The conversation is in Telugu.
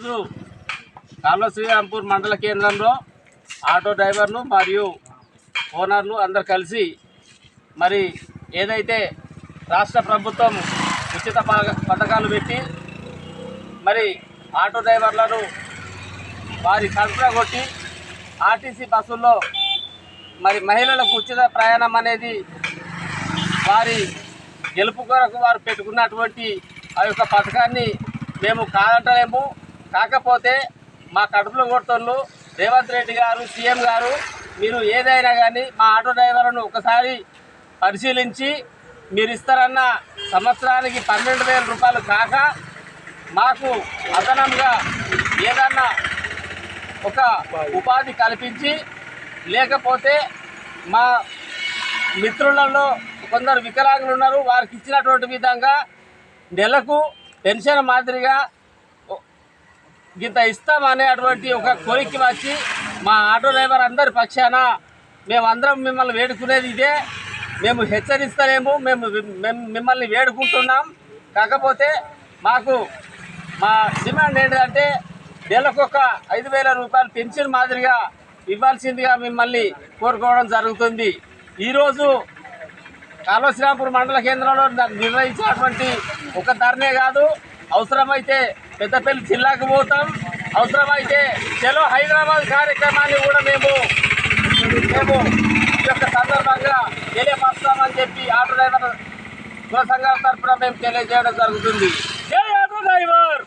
ఈరోజు కాల్వ శ్రీరాంపూర్ మండల కేంద్రంలో ఆటో డ్రైవర్లు మరియు ఓనర్లు అందరు కలిసి మరి ఏదైతే రాష్ట్ర ప్రభుత్వం ఉచిత పథకాలు పెట్టి మరి ఆటో డ్రైవర్లను వారి కడుపున కొట్టి ఆర్టీసీ బస్సుల్లో మరి మహిళలకు ఉచిత ప్రయాణం అనేది వారి గెలుపు కొరకు వారు పెట్టుకున్నటువంటి ఆ యొక్క పథకాన్ని మేము కాదంటలేము. కాకపోతే మా కడుపులో కొడుతున్నారు. రేవంత్ రెడ్డి గారు సీఎం గారు మీరు ఏదైనా కానీ మా ఆటో డ్రైవర్లను ఒకసారి పరిశీలించి మీరు ఇస్తారన్న సంవత్సరానికి పన్నెండు వేల రూపాయలు కాక మాకు అదనంగా ఏదన్నా ఒక ఉపాధి కల్పించి లేకపోతే మా మిత్రులలో కొందరు వికలాంగులు ఉన్నారు. వారికి ఇచ్చినటువంటి విధంగా నెలకు పెన్షన్ మాదిరిగా ఇంత ఇస్తామనేటువంటి ఒక కోరిక వచ్చి మా ఆటో డ్రైవర్ అందరి పక్షాన మేమందరం మిమ్మల్ని వేడుకునేది ఇదే. మేము హెచ్చరిస్తలేము మేము మేము మిమ్మల్ని వేడుకుంటున్నాం. కాకపోతే మాకు మా డిమాండ్ ఏంటంటే నెలకు ఒక ఐదు వేల రూపాయలు పెన్షన్ మాదిరిగా ఇవ్వాల్సిందిగా మిమ్మల్ని కోరుకోవడం జరుగుతుంది. ఈరోజు కాళశ్రీరాంపూర్ మండల కేంద్రంలో న- నిర్వహించినటువంటి ఒక ధరనే కాదు. అవసరమైతే పెద్దపల్లి జిల్లాకు పోతాం. అవసరమైతే చలో హైదరాబాద్ కార్యక్రమాన్ని కూడా మేము మేము ఈ యొక్క సందర్భంగా తెలియపరుస్తామని చెప్పి ఆటో డ్రైవర్ కుల సంఘాల తరఫున మేము తెలియజేయడం జరుగుతుంది. జై ఆటో డ్రైవర్!